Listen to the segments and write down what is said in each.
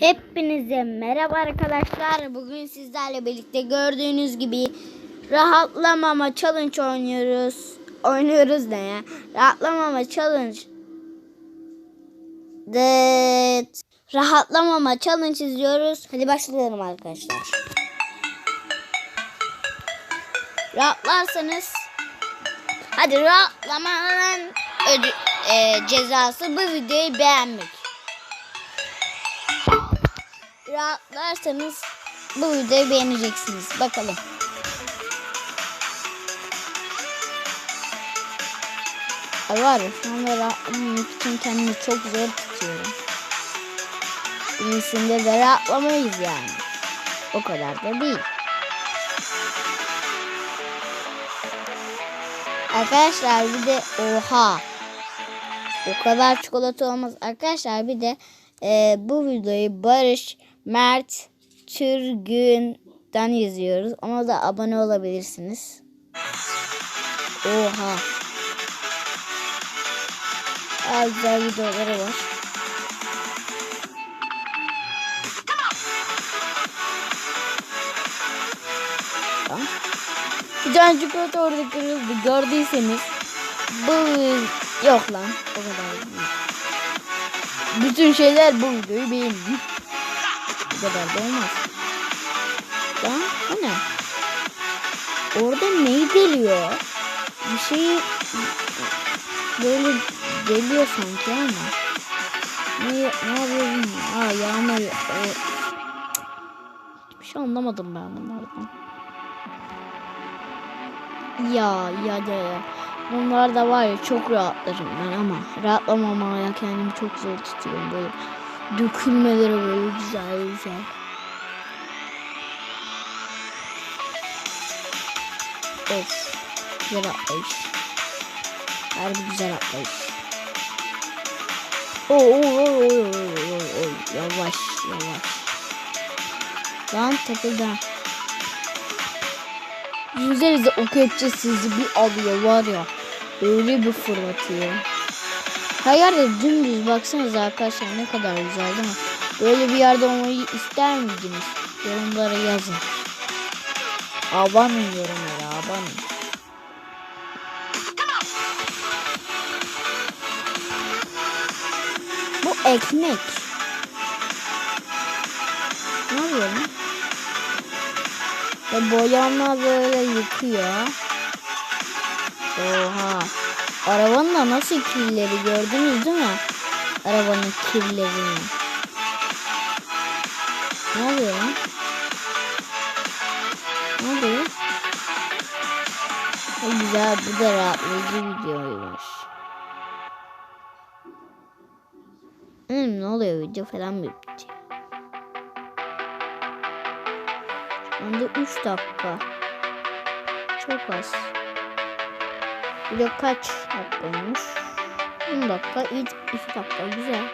Hepinize merhaba arkadaşlar. Bugün sizlerle birlikte gördüğünüz gibi rahatlamama challenge oynuyoruz. Oynuyoruz ne ya? Rahatlamama challenge. Evet. Rahatlamama challenge izliyoruz. Hadi başlayalım arkadaşlar. Rahatlarsanız hadi rahatlamanın e, cezası bu videoyu beğenmek. Rahatlarsanız bu videoyu beğeneceksiniz. Bakalım. Var ya şu anda rahatlamak için kendimi çok zor tutuyorum. İyisinde de rahatlamayız yani. O kadar da değil. Arkadaşlar bir de oha. O kadar çikolata olmaz. Arkadaşlar bir de e, bu videoyu Barış Mert Türgün'den izliyoruz. Ona da abone olabilirsiniz. Oha. Daha güzel videoları var. Tamam. Bir tane çikolata orada kırıldı. Gördüyseniz bu yok lan. O kadar. Bütün şeyler bu videoyu beğenin. Bu kadar da olmaz. Lan bu ne? Orada neyi deliyor? Bir şeyi böyle deliyor sanki ama. Ne, ne yapıyor bilmiyorum. Aa yağmur. O... Hiçbir şey anlamadım ben bunlardan. Ya ya da ya. Bunlar da var ya çok rahatlarım ben ama rahatlamamaya kendimi çok zor tutuyorum böyle dökülmeleri böyle güzel güzel. Of güzel atlayış. Harbi güzel atlayış. Oo, oo, oo, oo, oo, oo. Yavaş yavaş. Lan tepeden. Yüzlerinize o kepçe sizi bir alıyor var ya. Öyle bir fırlatıyor. Her yerde dümdüz baksanıza arkadaşlar ne kadar güzel değil mi? Böyle bir yerde olmayı ister miydiniz? Yorumlara yazın. Abanın yorumlara abanın. Bu ekmek. Ne yapıyor lan? Ve boyanma böyle yıkıyor. Oha. Arabanın da nasıl kirleri gördünüz değil mi? Arabanın kirlerini. Ne oluyor lan? Ne oluyor? Ne güzel bu da rahatlayıcı videoymuş. Hmm, ne oluyor video falan mı? Şu anda 3 dakika. Çok az. Video kaç dakikaymış? 10 dakika, 2 dakika güzel.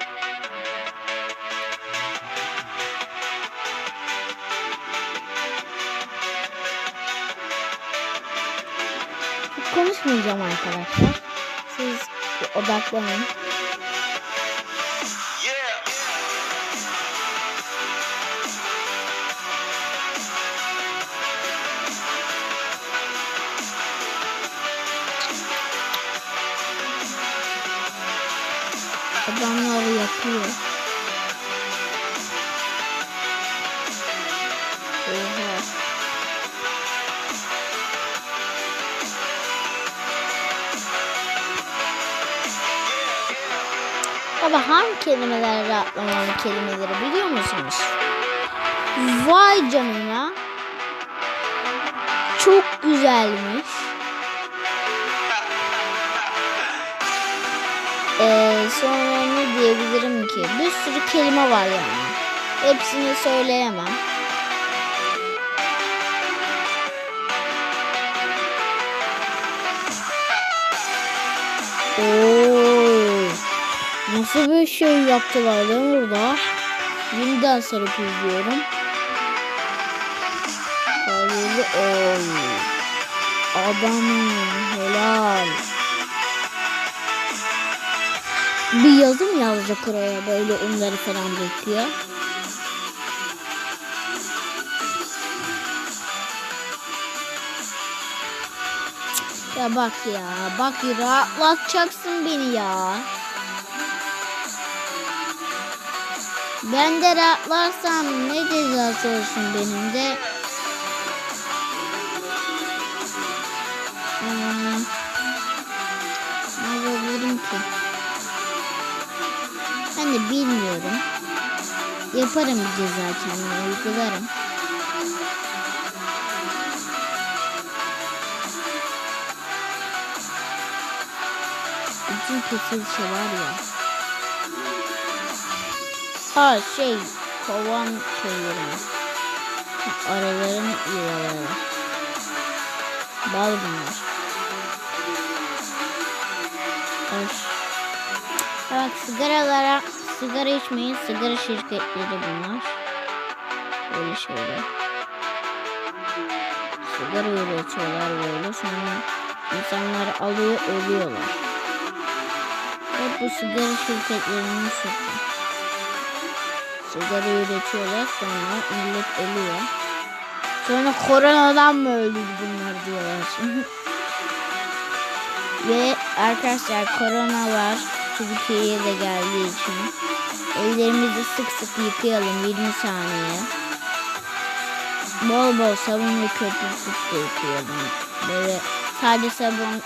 Konuşmayacağım arkadaşlar. Siz odaklanın. Adamlar yapıyor. Oha. Baba hangi kelimeler rahatlamalı kelimeleri biliyor musunuz? Vay canına. Çok güzelmiş. Ee, sonra ne diyebilirim ki? Bir sürü kelime var yani. Hepsini söyleyemem. Oo, nasıl bir şey yaptılar lan burada? Yeniden sarıp izliyorum. Hayırlı oy. Adamım helal bir yazım yazacak oraya böyle onları falan bekliyor. Ya bak ya, bak ya rahatlatacaksın beni ya. Ben de rahatlarsam ne cezası olsun benim de. Hmm. Ne yapabilirim ki? Ben de bilmiyorum. Yaparım ceza kendime uygularım. Bütün kesilişi var ya. Ha şey kovan şeyleri. Araların üyeleri. Bal bunlar. Hoş. Bak sigaralara sigara içmeyin. Sigara şirketleri bunlar. Böyle şeyler. Sigara üretiyorlar böyle. Sonra insanlar alıyor ölüyorlar. Hep bu sigara şirketlerinin suçu. Sigara üretiyorlar sonra millet ölüyor. Sonra koronadan mı öldü bunlar diyorlar. Ve arkadaşlar korona var. Türkiye'ye de geldiği için. Ellerimizi sık sık yıkayalım 20 saniye. Bol bol sabun ve köpürsüz de yıkayalım. Böyle sadece sabun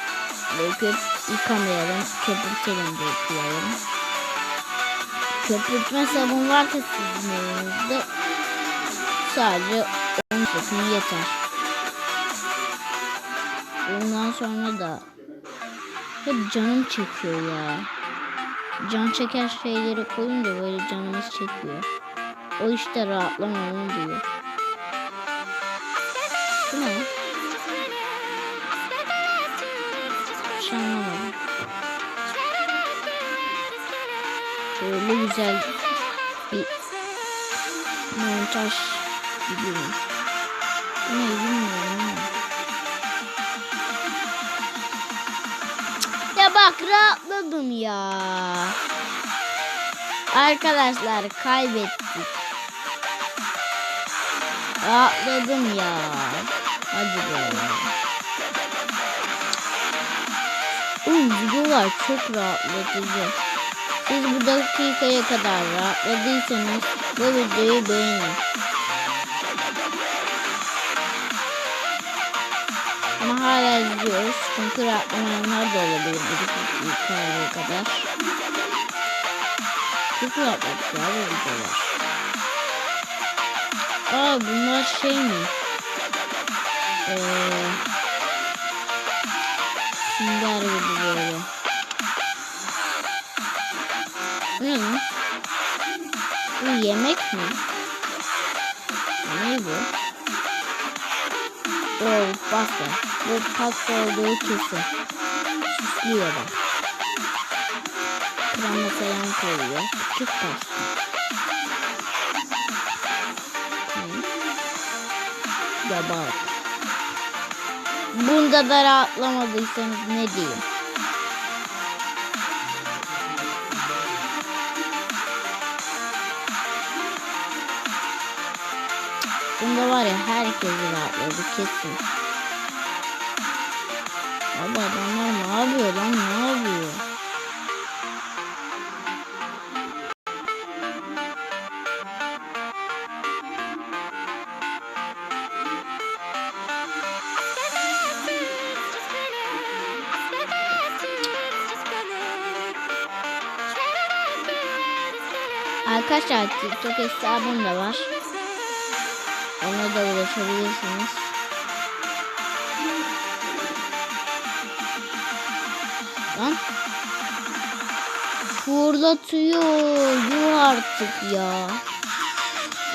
döküp yıkamayalım. Köpürtelim de yıkayalım. Köpürtme sabun varsa sizin evinizde sadece onu sıkın yeter. Ondan sonra da hep canım çekiyor ya. Can çeker şeyleri koyunca böyle canımız çekiyor. O işte rahatlama onu diyor. Bu ne? Böyle güzel bir montaj gidiyor. Ne bilmiyorum rahatladım ya. Arkadaşlar kaybettik. Rahatladım ya. Hadi be. Oğlum videolar çok rahatlatıcı. Siz bu dakikaya kadar rahatladıysanız bu videoyu beğenin. Hala izliyoruz çünkü rahatlamayanlar da olabilir bu dakikaya kadar. Çok rahatladık ya bu videolar. Aa bunlar şey mi? Eee... Sünger gibi böyle. Ne lan? Bu yemek mi? Ne bu? Oh pasta. Bu pasta olduğu kesin. Süslüyor bak. Krema falan koyuyor. Küçük pasta. Ya bak. Bunda da rahatlamadıysanız ne diyeyim? Bunda var ya herkes rahatladı kesin. Abi adamlar ne yapıyor lan ne yapıyor? Arkadaşlar TikTok hesabım da var. Ona da ulaşabilirsiniz. Lan. Fırlatıyor. Yuh artık ya.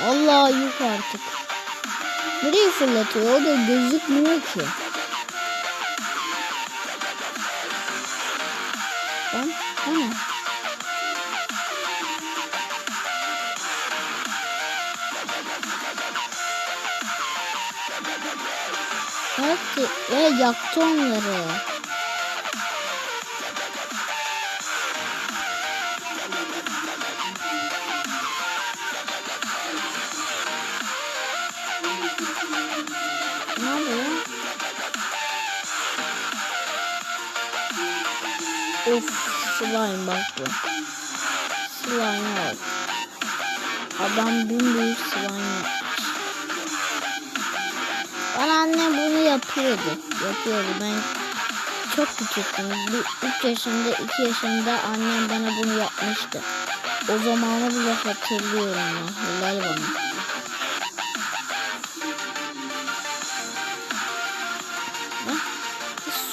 Allah yuh artık. Nereye fırlatıyor? O da gözükmüyor ki. Lan. Hani? Hadi. Ve yaktı onları. Ne yapıyor? Of slime bak bu. Slime bak. Adam büyük slime yapmış. Bana annem bunu yapıyordu. Yapıyordu. Ben çok küçüktüm. Bir 3 yaşında, 2 yaşında annem bana bunu yapmıştı. O zamanı bile hatırlıyorum ya. Helal bana.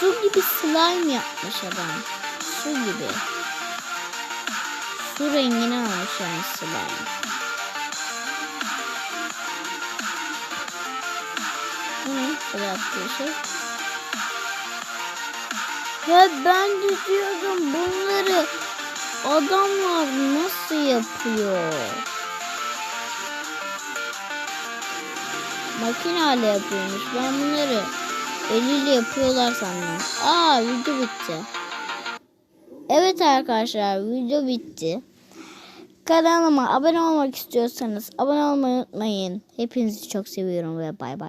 Su gibi slime yapmış adam. Su gibi. Su rengini almış yani slime. Yaptığı şey. Ya ben de diyorum bunları adamlar nasıl yapıyor? Makineyle yapıyormuş. Ben bunları eliyle yapıyorlar sandım. Aa video bitti. Evet arkadaşlar video bitti. Kanalıma abone olmak istiyorsanız abone olmayı unutmayın. Hepinizi çok seviyorum ve bay bay.